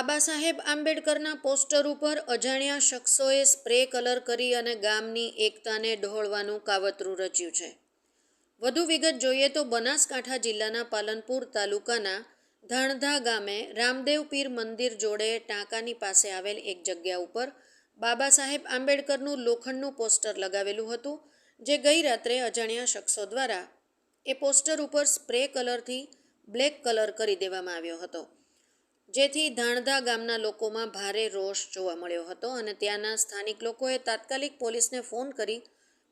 સાહેબ આંબેડકરના પોસ્ટર ઉપર અજાણ્યા શખ્સોએ સ્પ્રે કલર કરી અને ગામની એકતાને ઢોળવાનું કાવતરું રચ્યું છે. વધુ વિગત જોઈએ તો બનાસકાંઠા જિલ્લાના પાલનપુર તાલુકાના ધાણધા ગામે રામદેવ પીર મંદિર જોડે ટાંકાની પાસે આવેલ એક જગ્યા ઉપર બાબા સાહેબ આંબેડકરનું લોખંડનું પોસ્ટર લગાવેલું હતું, જે ગઈ રાત્રે અજાણ્યા શખ્સો દ્વારા એ પોસ્ટર ઉપર સ્પ્રે કલરથી બ્લેક કલર કરી દેવામાં આવ્યો હતો. જેથી ધાણધા ગામના લોકોમાં ભારે રોષ જોવા મળ્યો હતો અને ત્યાંના સ્થાનિક લોકોએ તાત્કાલિક પોલીસને ફોન કરી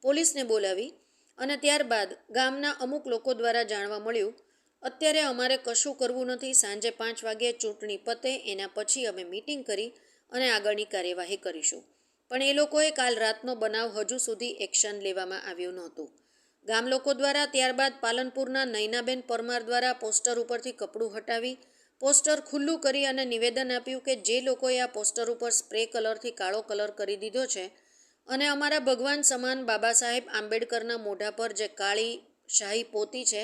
પોલીસને બોલાવી અને ત્યારબાદ ગામના અમુક લોકો દ્વારા જાણવા મળ્યું, અત્યારે અમારે કશું કરવું નથી. સાંજે પાંચ વાગ્યે ચૂંટણી પતે, એના પછી અમે મીટિંગ કરી અને આગળની કાર્યવાહી કરીશું. પણ એ લોકોએ કાલ રાતનો બનાવ હજુ સુધી એક્શન લેવામાં આવ્યું નહોતું. ગામ લોકો દ્વારા ત્યારબાદ પાલનપુરના નૈનાબેન પરમાર દ્વારા પોસ્ટર ઉપરથી કપડું હટાવી પોસ્ટર ખુલ્લું કરી અને નિવેદન આપ્યું કે જે લોકોએ આ પોસ્ટર ઉપર સ્પ્રે કલરથી કાળો કલર કરી દીધો છે અને અમારા ભગવાન સમાન બાબા સાહેબ આંબેડકરના મોઢા પર જે કાળી શાહી પોતી છે,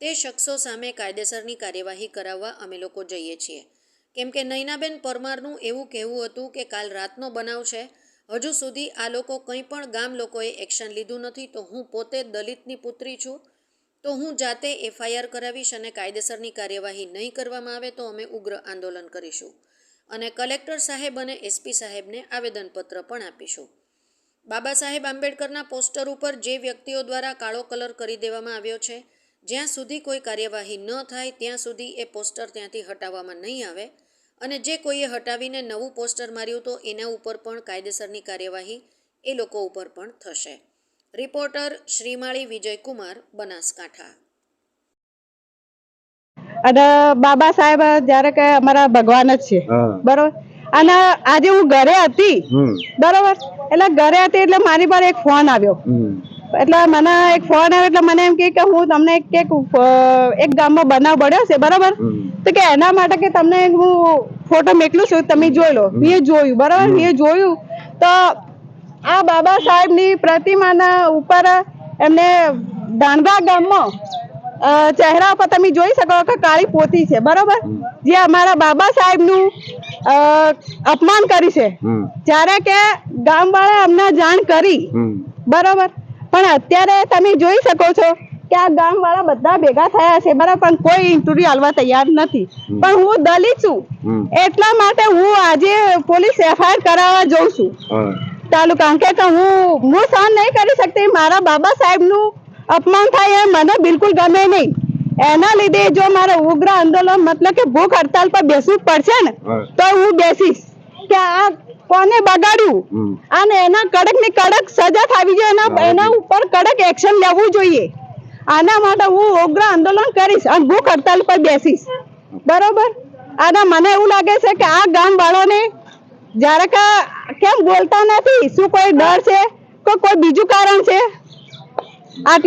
તે શખ્સો સામે કાયદેસરની કાર્યવાહી કરાવવા અમે લોકો જઈએ છીએ. કેમ કે નૈનાબેન પરમારનું એવું કહેવું હતું કે કાલ રાતનો બનાવ છે, હજુ સુધી આ લોકો કંઈ પણ ગામ લોકોએ એક્શન લીધું નથી, તો હું પોતે દલિતની પુત્રી છું તો હું જાતે એફઆઈઆર કરાવીશ અને કાયદેસરની કાર્યવાહી નહીં કરવામાં આવે તો અમે ઉગ્ર આંદોલન કરીશું. અને કલેક્ટર સાહેબ અને એસપી સાહેબને આવેદનપત્ર પણ આપીશું. બાબા સાહેબ આંબેડકરના પોસ્ટર ઉપર જે વ્યક્તિઓ દ્વારા કાળો કલર કરી દેવામાં આવ્યો છે, જ્યાં સુધી કોઈ કાર્યવાહી ન થાય, ત્યાં સુધી એ પોસ્ટર ત્યાંથી હટાવવામાં નહીં આવે. અને જે કોઈએ હટાવીને નવું પોસ્ટર માર્યું તો એના ઉપર પણ કાયદેસરની કાર્યવાહી એ લોકો ઉપર પણ થશે. રિપોર્ટર શ્રીમાળી વિજયકુમાર બનાસકાંઠા. અને બાબા સાહેબ જયારે કે અમારા ભગવાન જ છે. બરોબર? અને આજે હું ઘરે હતી. બરોબર? એટલે ઘરે હતી એટલે મારી પર એક ફોન આવ્યો. હમ. એટલે મને એક ફોન આવ્યો એટલે મને એમ કે હું તમને એક એક એક ગામમાં બનાવ બન્યો છે બરોબર? તો કે એના માટે કે તમને હું ફોટો મેકલું છું તમે જોઈ લો. મેં જોયું બરોબર? મેં જોયું. તો આ બાબા સાહેબની પ્રતિમાના ઉપર એમને દાંડગા ગામમાં ચહેરા પર તમે જોઈ શકો કે કાળી પોતી છે બરોબર? જે અમારા બાબા સાહેબનું નું અપમાન કરી છે. જ્યારે કે ગામવાળા અમને જાણ કરી બરોબર? પણ અત્યારે તમે જોઈ શકો છો કે આ ગામ વાળા બધા ભેગા થયા છે બરાબર? પણ કોઈ ઇન્ટરવ્યુ હાલવા તૈયાર નથી. પણ હું દલિત છું. એટલા માટે હું આજે પોલીસ એફઆઈઆર કરાવવા જઉં છું. હા તાલુકા કે કે હું હું સહન નહીં કરી શકતી. મારા બાબા સાહેબનું અપમાન થાય એ મને બિલકુલ ગમે નહીં. એના લીધે જો મારે ઉગ્ર આંદોલન મતલબ કે ભૂખ હડતાલ પર બેસવું પડશે ને તો હું બેસીશ. કે આ કોને બગાડ્યું અને એના કડકની કડક સજા થવી જોઈએ. એના એના ઉપર કડક એક્શન લેવું જોઈએ. આના માટે હું ઉગ્ર આંદોલન કરીશ અને ભૂખ હડતાલ પર બેસીશ. બરોબર? અને મને એવું લાગે છે કે આ ગામ વાળાને જ્યારે કે કેમ બોલતા નથી? શું કોઈ ડર છે? કે કોઈ બીજું કારણ છે? આટલે